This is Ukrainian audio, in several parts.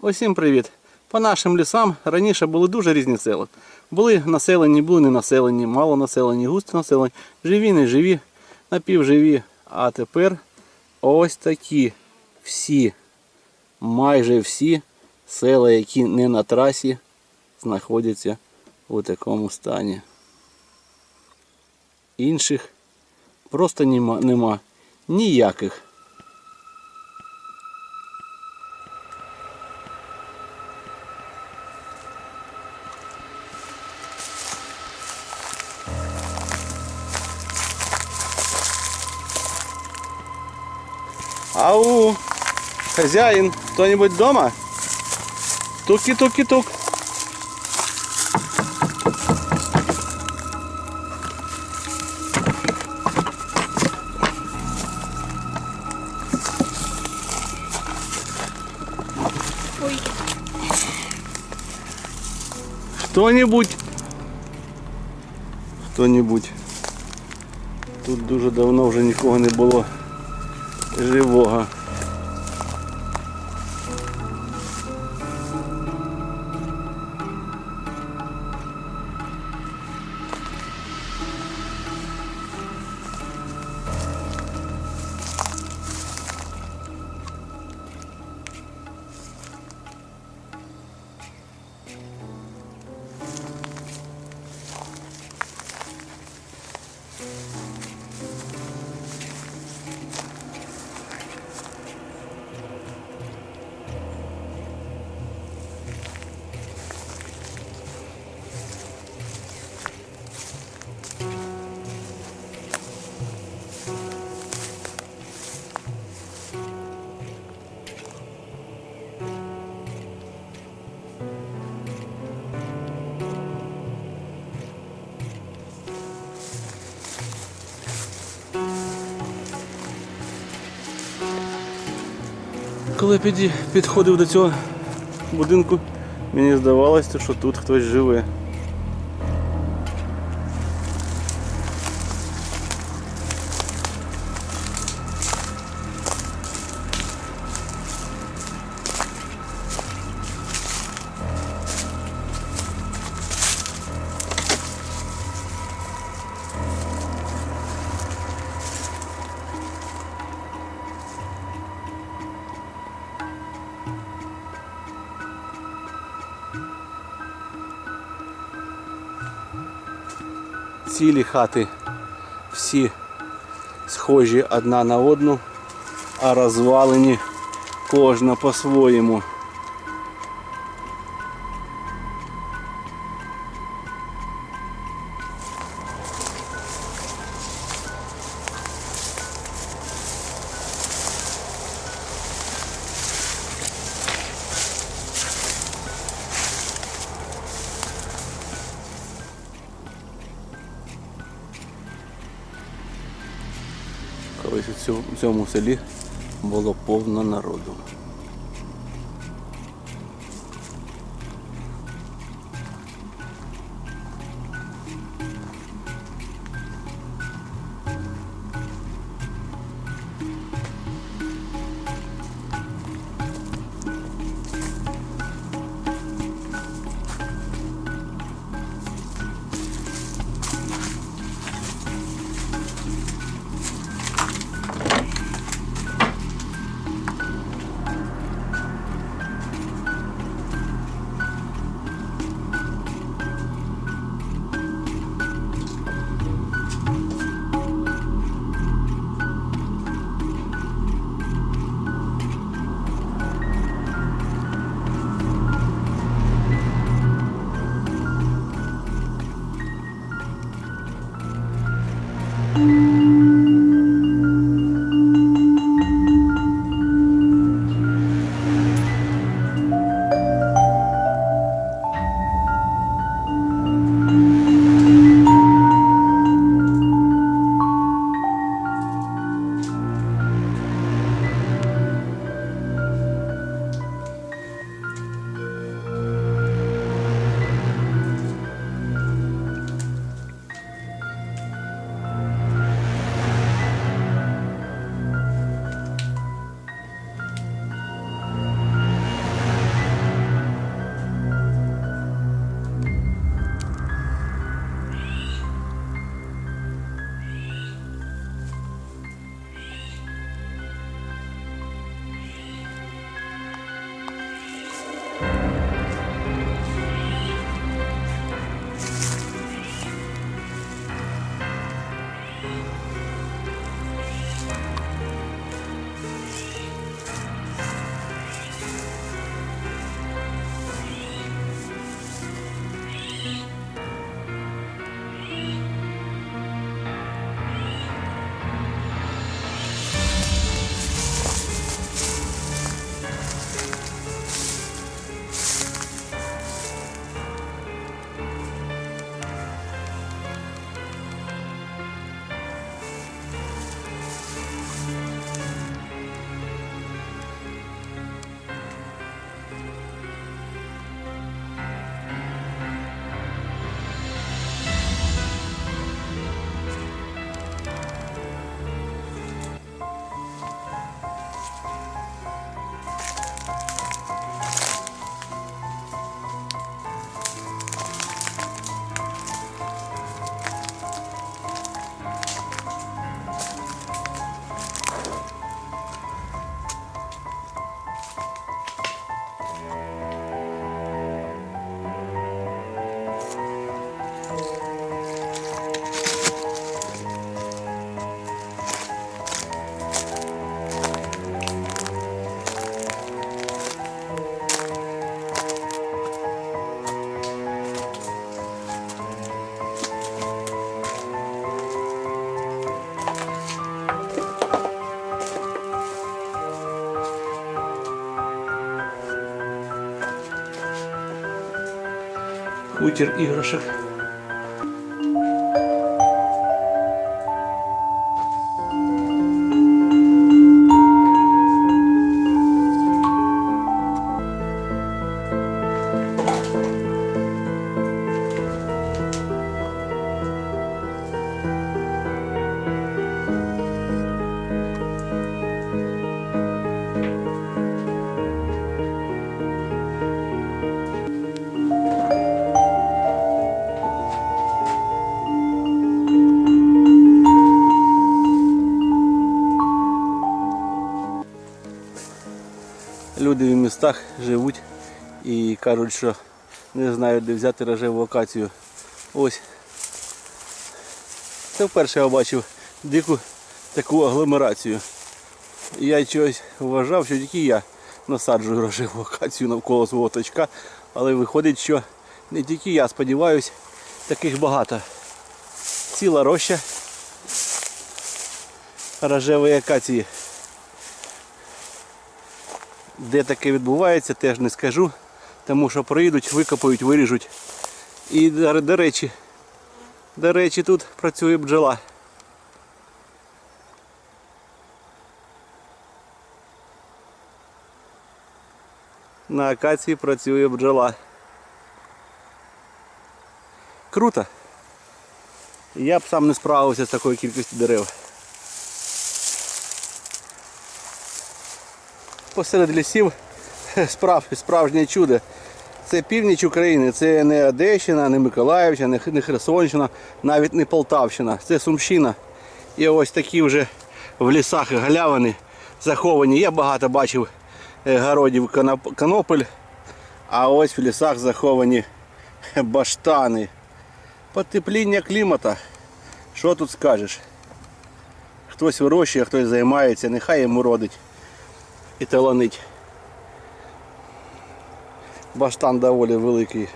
Усім привіт! По нашим лісам раніше були дуже різні села. Були населені, були не населені, мало населені, густо населені, живі, не живі, напівживі. А тепер ось такі всі, майже всі села, які не на трасі, знаходяться у такому стані. Інших просто нема, нема ніяких. Ау! Хозяин, кто-нибудь дома? Туки-туки-тук. Ой, Хто-нибудь? Хто-нибудь. Тут дуже давно вже нікого не було живого. Коли підходив до цього будинку, мені здавалося, що тут хтось живе. Цілі хати всі схожі одна на одну, а розвалені кожна по-своєму. Колись у цьому, селі було повно народу. Хутір іграшок. Живуть і кажуть, що не знають, де взяти рожеву акацію. Ось. Це вперше я бачив дику таку агломерацію. Я чогось вважав, що тільки я насаджую рожеву акацію навколо свого точка, але виходить, що не тільки я сподіваюсь, таких багато. Ціла роща рожевої акації. Де таке відбувається, теж не скажу, тому що приїдуть, викопають, виріжуть. І до, речі, до речі, тут працює бджола. На акації працює бджола. Круто. Я б сам не справився з такою кількістю дерев. Посеред лісів справ, справжнє чудо. Це північ України, це не Одещина, не Миколаївщина, не Херсонщина, навіть не Полтавщина, це Сумщина. І ось такі вже в лісах галявини заховані. Я багато бачив е, городів канопель, а ось в лісах заховані баштани. Потепління клімата. Що тут скажеш? Хтось вирощує, хтось займається, нехай йому родить і таланить. Баштан доволі великий.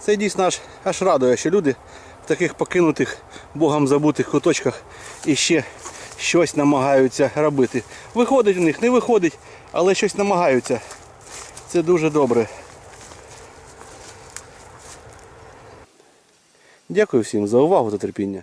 Це дійсно аж, аж радує, що люди в таких покинутих Богом забутих куточках іще щось намагаються робити. Виходить у них, не виходить, але щось намагаються. Це дуже добре. Дякую всім за увагу та терпіння.